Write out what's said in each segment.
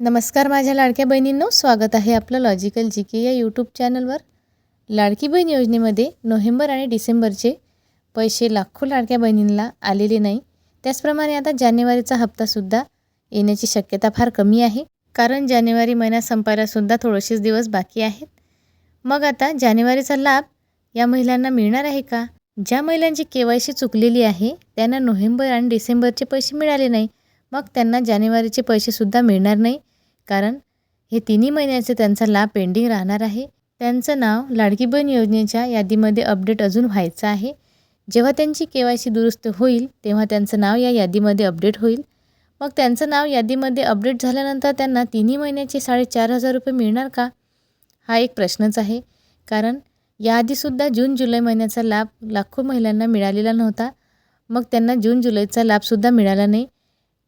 नमस्कार माझ्या लाडक्या बहिणींनो स्वागत आहे आपलं लॉजिकल जी के या यूट्यूब चॅनलवर लाडकी बहीण योजनेमध्ये नोव्हेंबर आणि डिसेंबरचे पैसे लाखो लाडक्या बहिणींना आलेले नाही. त्याचप्रमाणे आता जानेवारीचा हप्तासुद्धा येण्याची शक्यता फार कमी आहे. कारण जानेवारी महिन्यात संपायलासुद्धा थोडेसेच दिवस बाकी आहेत. मग आता जानेवारीचा लाभ या महिलांना मिळणार आहे का? ज्या महिलांची के वाय सी चुकलेली आहे त्यांना नोव्हेंबर आणि डिसेंबरचे पैसे मिळाले नाही. मग त्यांना जानेवारीचे पैसेसुद्धा मिळणार नाही. कारण हे तिन्ही महिन्याचे त्यांचा लाभ पेंडिंग राहणार आहे. त्यांचं नाव लाडकी बहीण योजनेच्या यादीमध्ये अपडेट अजून व्हायचं आहे. जेव्हा त्यांची के वाय सी दुरुस्त होईल तेव्हा त्यांचं नाव या यादीमध्ये अपडेट होईल. मग त्यांचं नाव यादीमध्ये अपडेट झाल्यानंतर त्यांना तिन्ही महिन्याचे साडेचार हजार रुपये मिळणार का? हा एक प्रश्नच आहे. कारण याआधीसुद्धा जून जुलै महिन्याचा लाभ लाखो महिलांना मिळालेला नव्हता. मग त्यांना जून जुलैचा लाभसुद्धा मिळाला नाही.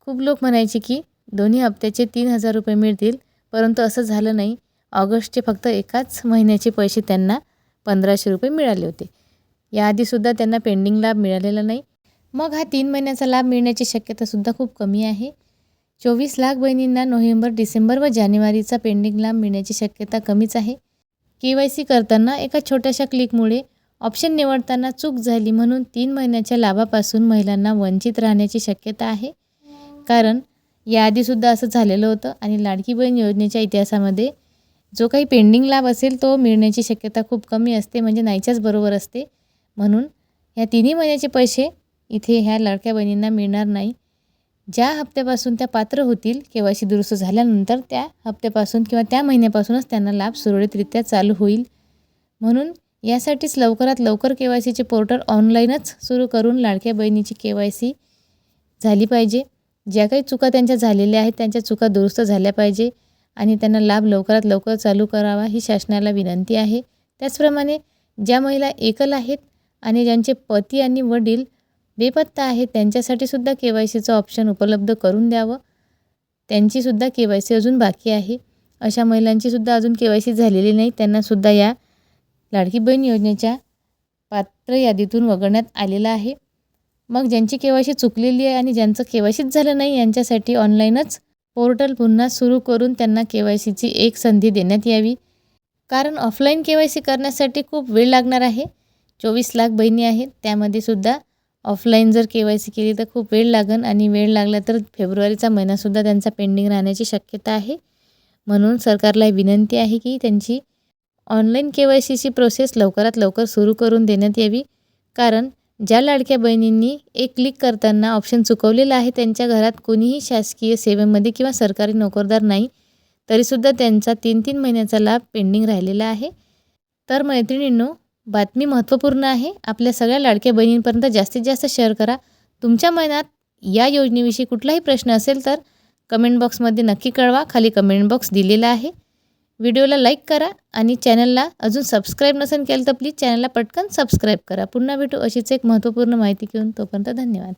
खूप लोक म्हणायचे की दोन्ही हप्त्याचे तीन हजार रुपये मिळतील परंतु असं झालं नाही. ऑगस्टचे फक्त एकाच महिन्याचे पैसे त्यांना पंधराशे रुपये मिळाले होते. याआधीसुद्धा त्यांना पेंडिंग लाभ मिळालेला नाही. मग हा तीन महिन्याचा लाभ मिळण्याची शक्यतासुद्धा खूप कमी आहे. चोवीस लाख बहिणींना नोव्हेंबर डिसेंबर व जानेवारीचा पेंडिंग लाभ मिळण्याची शक्यता कमीच आहे. के वाय सी करताना एका छोट्याशा क्लिकमुळे ऑप्शन निवडताना चूक झाली म्हणून तीन महिन्याच्या लाभापासून महिलांना वंचित राहण्याची शक्यता आहे. कारण याआधीसुद्धा असं झालेलं होतं आणि लाडकी बहीण योजनेच्या इतिहासामध्ये जो काही पेंडिंग लाभ असेल तो मिळण्याची शक्यता खूप कमी असते म्हणजे नाहीच्याच बरोबर असते. म्हणून ह्या तिन्ही महिन्याचे पैसे इथे ह्या लाडक्या बहिणींना मिळणार नाही. ज्या हप्त्यापासून त्या पात्र होतील के वाय सी दुरुस्त झाल्यानंतर त्या हप्त्यापासून किंवा त्या महिन्यापासूनच त्यांना लाभ सुरळीतरित्या चालू होईल. म्हणून यासाठीच लवकरात लवकर के वाय सीचे पोर्टल ऑनलाईनच सुरू करून लाडक्या बहिणीची के वाय सी झाली पाहिजे. ज्या काही चुका त्यांच्या झालेल्या आहेत त्यांच्या चुका दुरुस्त झाल्या पाहिजे आणि त्यांना लाभ लवकरात लवकर चालू करावा ही शासनाला विनंती आहे. त्याचप्रमाणे ज्या महिला एकल आहेत आणि ज्यांचे पती आणि वडील बेपत्ता आहेत त्यांच्यासाठी सुद्धा के वाय सीचं ऑप्शन उपलब्ध करून द्यावं. त्यांचीसुद्धा के वाय सी अजून बाकी आहे. अशा महिलांचीसुद्धा अजून के वाय सी झालेली नाही. त्यांनासुद्धा या लाडकी बहीण योजनेच्या पात्र यादीतून वगळण्यात आलेलं आहे. मग ज्यांची के वाय सी चुकलेली आहे आणि ज्यांचं केवायसीच झालं नाही यांच्यासाठी ऑनलाईनच पोर्टल पुन्हा सुरू करून त्यांना के वाय सीची एक संधी देण्यात यावी. कारण ऑफलाईन के वाय सी करण्यासाठी खूप वेळ लागणार आहे. चोवीस लाख बहिणी आहेत त्यामध्ये सुद्धा ऑफलाईन जर के वाय सी केली तर खूप वेळ लागेल आणि वेळ लागला तर फेब्रुवारीचा महिनासुद्धा त्यांचा पेंडिंग राहण्याची शक्यता आहे. म्हणून सरकारला विनंती आहे की त्यांची ऑनलाईन के वाय सीची प्रोसेस लवकरात लवकर सुरू करून देण्यात यावी. कारण ज्या लाडक्या बहिणींनी एक क्लिक करताना ऑप्शन चुकवलेला आहे त्यांच्या घरात कोणीही शासकीय सेवेमध्ये किंवा सरकारी नोकरदार नाही तरीसुद्धा त्यांचा तीन तीन महिन्याचा लाभ पेंडिंग राहिलेला आहे. तर मैत्रिणींनो बातमी महत्त्वपूर्ण आहे. आपल्या सगळ्या लाडक्या बहिणींपर्यंत जास्तीत जास्त शेअर करा. तुमच्या मनात या योजनेविषयी कुठलाही प्रश्न असेल तर कमेंट बॉक्समध्ये नक्की कळवा. खाली कमेंट बॉक्स दिलेला आहे. व्हिडिओला लाईक करा आणि चॅनलला अजून सबस्क्राईब नसेल केलं तर प्लीज चॅनलला पटकन सबस्क्राईब करा. पुन्हा भेटू अशीच एक महत्त्वपूर्ण माहिती घेऊन तोपर्यंत धन्यवाद.